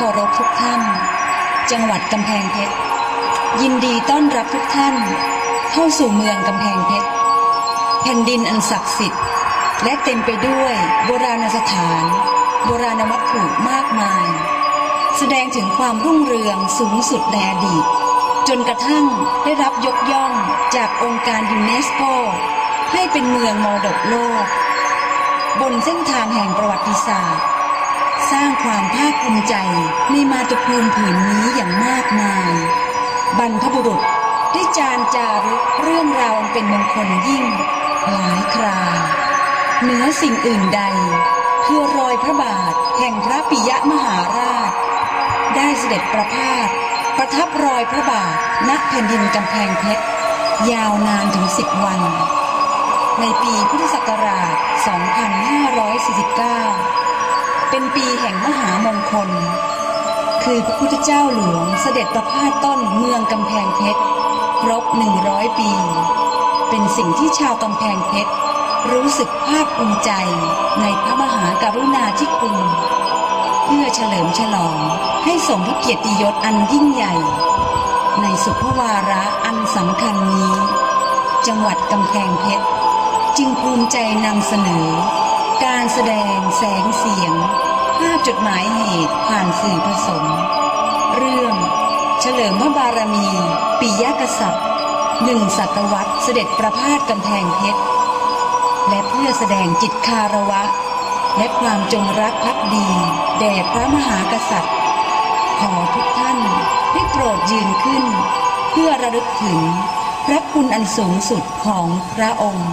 ผู้มีเกียรติที่เคารพทุกท่าน จังหวัดกำแพงเพชร ยินดีต้อนรับทุกท่าน เข้าสู่เมืองกำแพงเพชร แผ่นดินอันศักดิ์สิทธิ์ และเต็มไปด้วยโบราณสถาน โบราณวัตถุมากมาย แสดงถึงความรุ่งเรืองสูงสุดในอดีต จนกระทั่งได้รับยกย่องจากองค์การยูเนสโก ให้เป็นเมืองมรดกโลก บนเส้นทางแห่งประวัติศาสตร์ สร้างความภาคภูมิใจในมาตุภูมิผืนนี้อย่างมากมาย บรรพบุรุษได้จานจารึกเรื่องราวเป็นมงคลยิ่ง หลายครา เหนือสิ่งอื่นใด คือรอยพระบาทแห่งพระปิยมหาราช ได้เสด็จประพาสประทับรอยพระบาทณแผ่นดินกำแพงเพชรยาวนานถึงสิบวัน ในปีพุทธศักราช 2549 เป็นปีแห่งมหามงคล คือพระพุทธเจ้าหลวงเสด็จประพาสต้นเมืองกำแพงเพชรครบ100ปี เป็นสิ่งที่ชาวกำแพงเพชรรู้สึกภาคภูมิใจในพระมหากรุณาธิคุณ เพื่อเฉลิมฉลองให้สมพระเกียรติยศอันยิ่งใหญ่ ในสุภวาระอันสำคัญนี้ จังหวัดกำแพงเพชรจึงภูมิใจนำเสนอ การแสดงแสงเสียง ภาพจดหมายเหตุผ่านสื่อผสม เรื่อง เฉลิมพระบารมี ปิยกษัตริย์หนึ่งศตวรรษเสด็จประพาสกำแพงเพชร และเพื่อแสดงจิตคาระวะ และความจงรักภักดี แด่พระมหากษัตริย์ ขอทุกท่านได้โปรดยืนขึ้น เพื่อระลึกถึงพระคุณอันสูงสุดของพระองค์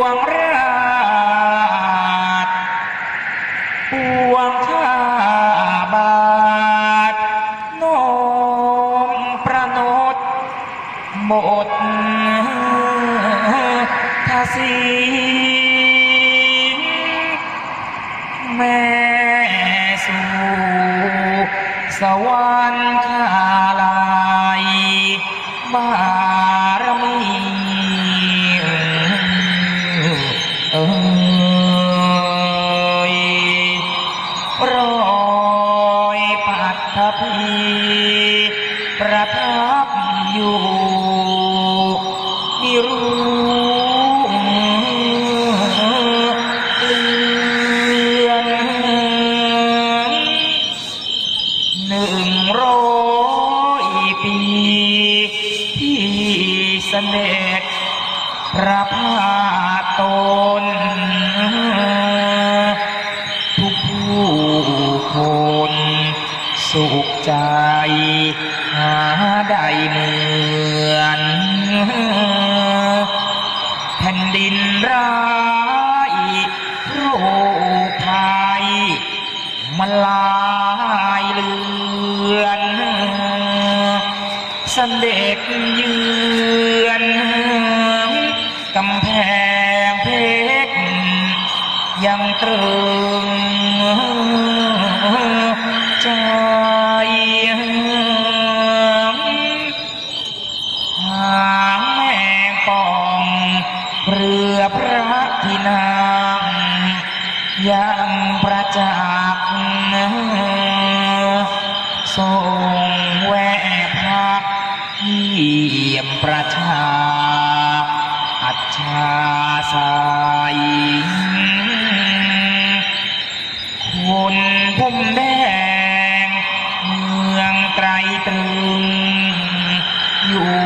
วงราชปวงข้าบาทนมประนดหมดทศีแม่สู่สวรรคาลัยบา ประทับอยู่นิรู้เลือนหนึ่งร้อยปีที่เสด็จพระพา สุขใจหาได้เหมือนแผ่นดินร้ายโรคภัยมันลายเลือนสเสด็จเยือนกำแพงเพชรยังตรึง จักทรงแวะพักเยี่ยมประชา อัจฉาสายคนพุ่มแดง เมืองไตรตรึงอยู่